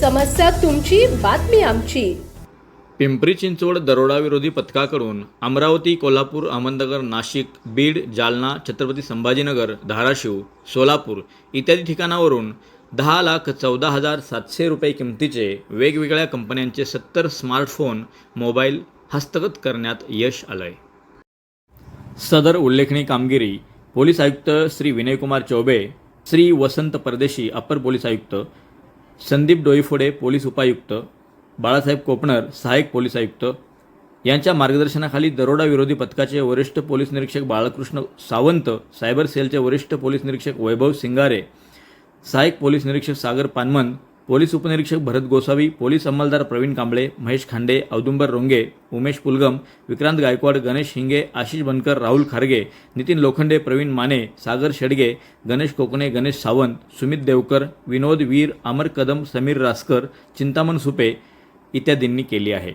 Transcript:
समस्या तुमची बातमी आमची. पिंपरी चिंचवड दरोडाविरोधी पथकाकडून अमरावती कोल्हापूर अहमदनगर नाशिक बीड जालना छत्रपती संभाजीनगर धाराशिव सोलापूर इत्यादी ठिकाणावरून दहा लाख चौदा हजार सातशे रुपये किमतीचे वेगवेगळ्या कंपन्यांचे सत्तर स्मार्टफोन मोबाईल हस्तगत करण्यात यश आलं आहे सदर उल्लेखनीय कामगिरी पोलीस आयुक्त श्री विनयकुमार चौबे श्री वसंत परदेशी अप्पर पोलीस आयुक्त संदीप डोईफोडे पोलीस उपायुक्त बाळासाहेब कोपणर सहाय्यक पोलीस आयुक्त यांच्या मार्गदर्शनाखाली दरोडा विरोधी पथकाचे वरिष्ठ पोलीस निरीक्षक बाळकृष्ण सावंत सायबर सेलचे वरिष्ठ पोलीस निरीक्षक वैभव सिंगारे सहाय्यक पोलीस निरीक्षक सागर पानमन पोलीस उपनिरीक्षक भरत गोसावी पोलीस अंमलदार प्रवीण कांबळे महेश खांडे औदुंबर रोंगे उमेश पुलगम विक्रांत गायकवाड गणेश हिंगे आशिष बनकर राहुल खारगे नितीन लोखंडे प्रवीण माने सागर शेडगे गणेश कोकणे गणेश सावंत सुमित देवकर विनोद वीर अमर कदम समीर रासकर चिंतामण सुपे इत्यादींनी केली आहे.